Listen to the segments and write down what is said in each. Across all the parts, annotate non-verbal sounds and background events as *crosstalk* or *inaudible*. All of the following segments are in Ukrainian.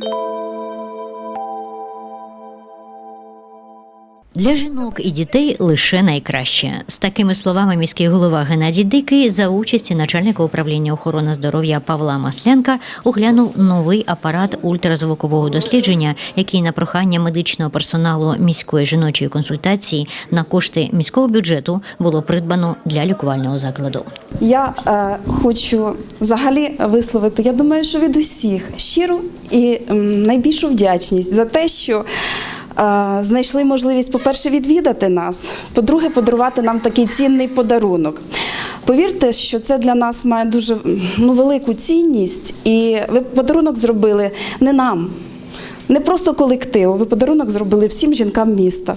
Thank you. Для жінок і дітей лише найкраще. З такими словами міський голова Геннадій Дикий за участі начальника управління охорони здоров'я Павла Маслянка оглянув новий апарат ультразвукового дослідження, який на прохання медичного персоналу міської жіночої консультації на кошти міського бюджету було придбано для лікувального закладу. Я е, хочу взагалі висловити, я думаю, що від усіх щиру і найбільшу вдячність за те, що знайшли можливість, по-перше, відвідати нас, по-друге, подарувати нам такий цінний подарунок. Повірте, що це для нас має дуже ну, велику цінність, і ви подарунок зробили не нам. Не просто колективу, ви подарунок зробили всім жінкам міста.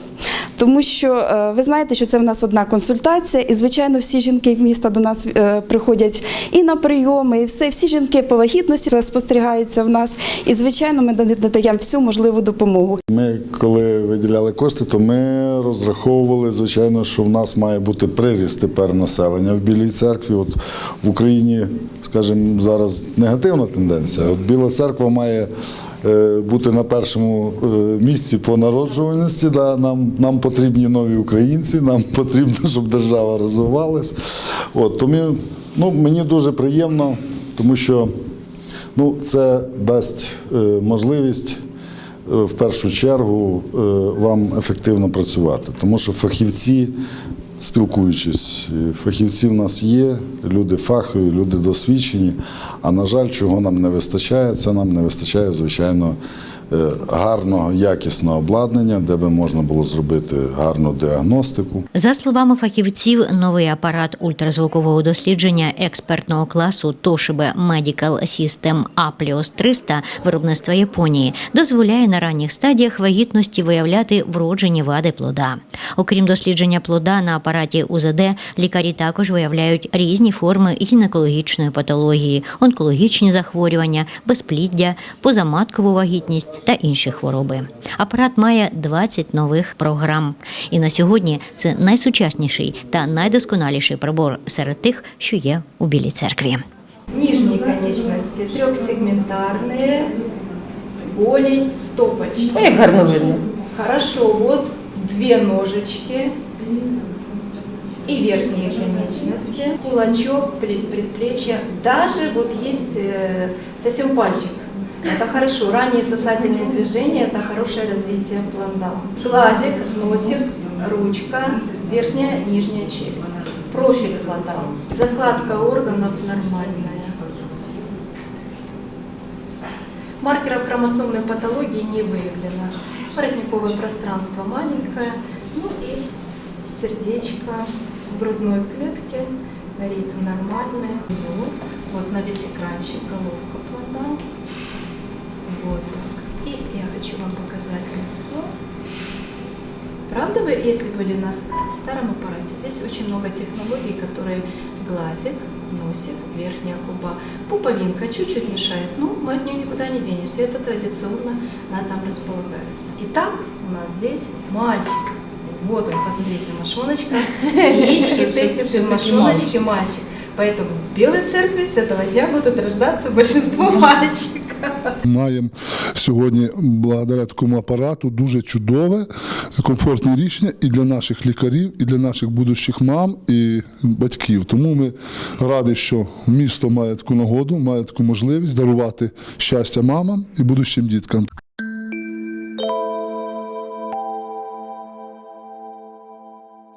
Тому що е, ви знаєте, що це в нас одна консультація, і звичайно, всі жінки в міста до нас е, приходять і на прийоми, і все, всі жінки по вагітності це спостерігається в нас. І звичайно, ми надаємо всю можливу допомогу. Ми, коли виділяли кошти, то ми розраховували, звичайно, що в нас має бути приріст тепер населення в Білій церкві. От в Україні, скажімо, зараз негативна тенденція. От Біла церква має бути на першому е, місці по народжуваності. Да? Нам, нам потрібні нові українці, нам *laughs* потрібно, щоб держава розвивалась. От, тому ну, мені дуже приємно, тому що ну, це дасть е, можливість е, в першу чергу е, вам ефективно працювати, тому що фахівці, спілкуючись, фахівці в нас є, люди фахові, люди досвідчені. А на жаль, чого нам не вистачає, це нам не вистачає, звичайно, е, гарного, якісного обладнання, де би можна було зробити гарну діагностику. За словами фахівців, новий апарат ультразвукового дослідження експертного класу Toshiba Medical System Aplios 300 виробництва Японії дозволяє на ранніх стадіях вагітності виявляти вроджені вади плода. Окрім дослідження плода на апараті УЗД, лікарі також виявляють різні форми гінекологічної патології, онкологічні захворювання, безпліддя, позаматкову вагітність та інші хвороби. Апарат має 20 нових програм. І на сьогодні це найсучасніший та найдосконаліший прибор серед тих, що є у Білій церкві. Нижние конечности трехсегментарные, голень, стопочки. Ну, як гарно видно. Хорошо, вот две ножечки и верхние конечности, кулачок, пред- предплечье, даже вот есть э, совсем пальчик. Это хорошо. Ранние сосательные движения – это хорошее развитие плода. Глазик, носик, ручка, верхняя, нижняя челюсть. Профиль плода. Закладка органов нормальная. Маркеров хромосомной патологии не выявлено. Воротниковое пространство маленькое, ну и сердечко в грудной клетке, ритм нормальный. Внизу, Вот на весь экранчик головка плода. Вот так. И я хочу вам показать лицо. Правда вы, если были на с- старом аппарате, здесь очень много технологий, которые глазик, носик, верхняя губа, пуповинка чуть-чуть мешает, но мы от нее никуда не денемся, это традиционно, она там располагается. Итак, у нас здесь мальчик. Вот он, посмотрите, мошоночка, яички, *laughs* тестисы в мошоночке, мальчик. Поэтому в Белой Церкви с этого дня будут рождаться большинство *laughs* мальчиков. Маємо сьогодні, благодаря такому апарату, дуже чудове, комфортне рішення і для наших лікарів, і для наших будущих мам і батьків. Тому ми раді, що місто має таку нагоду, має таку можливість дарувати щастя мамам і будущим діткам.